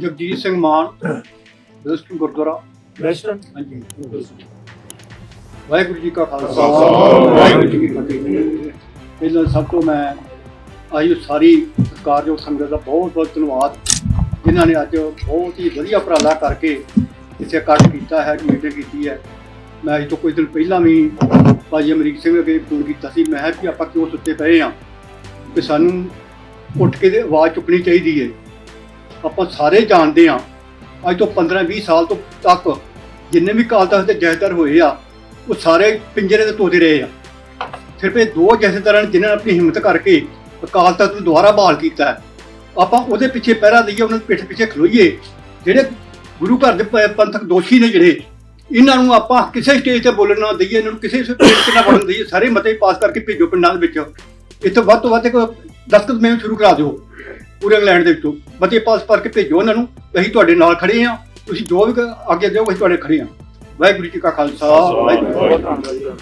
Jagjit Singh Mann register gurdwara. Western ਹਾਂਜੀ ਵਾਹਿਗੁਰੂ ਜੀ ਕਾ ਖਾਲਸਾ। ਵਾਹਿਗੁਰੂ ਜੀ ਕੀ ਫਤਿਹ। ਪਹਿਲਾਂ ਸਭ ਤੋਂ ਮੈਂ ਆਈ ਸਾਰੀ ਸਤਿਕਾਰਯੋਗ ਸੰਗਤ ਦਾ ਬਹੁਤ ਬਹੁਤ ਧੰਨਵਾਦ। ਜਿਨ੍ਹਾਂ ਨੇ ਅੱਜ ਬਹੁਤ ਹੀ ਵਧੀਆ ਉਪਰਾਲਾ ਕਰਕੇ ਇੱਥੇ ਇਕੱਠ ਕੀਤਾ ਹੈ ਮੀਟਿੰਗ ਕੀਤੀ ਹੈ। ਮੈਂ ਅੱਜ ਤੋਂ ਕੁਝ ਦਿਨ ਪਹਿਲਾਂ ਵੀ ਭਾਈ ਅਮਰੀਕ ਸਿੰਘ ਅੱਗੇ ਫੋਨ ਕੀਤਾ ਸੀ। ਮੈਂ ਕਿ ਆਪਾਂ ਕਿਉਂ ਸੁੱਤੇ ਪਏ ਆ ਕਿ ਸਾਨੂੰ ਉੱਠ ਕੇ ਆਵਾਜ਼ ਚੁੱਕਣੀ ਚਾਹੀਦੀ ਹੈ। ਆਪਾਂ ਸਾਰੇ ਜਾਣਦੇ ਆ ਅੱਜ ਤੋਂ 15 20 ਸਾਲ ਤੋਂ ਤੱਕ ਜਿੰਨੇ ਵੀ ਕਾਲ ਤਖਤ ਦੇ ਜਥੇਦਾਰ ਹੋਏ ਆ, ਉਹ ਸਾਰੇ ਪਿੰਜਰੇ ਦੇ ਤੋਦੇ ਰਹੇ ਆ। ਸਿਰਫ ਇਹ ਦੋ ਜਥੇਦਾਰਾਂ ਨੇ ਜਿਨ੍ਹਾਂ ਨੇ ਆਪਣੀ ਹਿੰਮਤ ਕਰਕੇ ਅਕਾਲ ਤਖਤ ਨੂੰ ਦੁਬਾਰਾ ਬਹਾਲ ਕੀਤਾ ਹੈ। ਆਪਾਂ ਉਹਦੇ ਪਿੱਛੇ ਪਹਿਰਾ ਦਈਏ ਉਹਨਾਂ ਦੇ ਪਿੱਠ ਪਿੱਛੇ ਖਲੋਈਏ, ਜਿਹੜੇ ਗੁਰੂ ਘਰ ਦੇ ਪੰਥਕ ਦੋਸ਼ੀ ਨੇ ਜਿਹੜੇ, ਇਹਨਾਂ ਨੂੰ ਆਪਾਂ ਕਿਸੇ ਸਟੇਜ ਤੇ ਬੋਲਣ ਨਾ ਦਈਏ, ਇਹਨਾਂ ਨੂੰ ਕਿਸੇ ਸਟੇਜ ਤੇ ਨਾ ਬੋਲਣ ਦਈਏ, ਸਾਰੇ ਮਤੇ ਪਾਸ ਕਰਕੇ ਭੇਜੋ ਪਿੰਡਾਂ ਦੇ ਵਿੱਚ। ਇੱਥੇ ਵੱਧ ਤੋਂ ਵੱਧ ਇੱਕ ਦਸਤਖਤ ਮੈਂ ਸ਼ੁਰੂ ਕਰਾ ਦਿਓ। ਪੂਰੇ ਇੰਗਲੈਂਡ ਦੇ ਵਿੱਚੋਂ। ਮਤੇ ਪਾਸ ਭਰ ਕੇ ਭੇਜੋ ਉਹਨਾਂ ਨੂੰ, ਅਸੀਂ ਤੁਹਾਡੇ ਨਾਲ ਖੜੇ ਹਾਂ। ਤੁਸੀਂ ਜੋ ਵੀ ਅੱਗੇ ਦਿਓ, ਅਸੀਂ ਤੁਹਾਡੇ ਖੜੇ ਹਾਂ। ਵਾਹਿਗੁਰੂ ਜੀ ਕਾ ਖਾਲਸਾ, ਵਾਹਿਗੁਰੂ ਜੀ ਕੀ ਫਤਿਹ।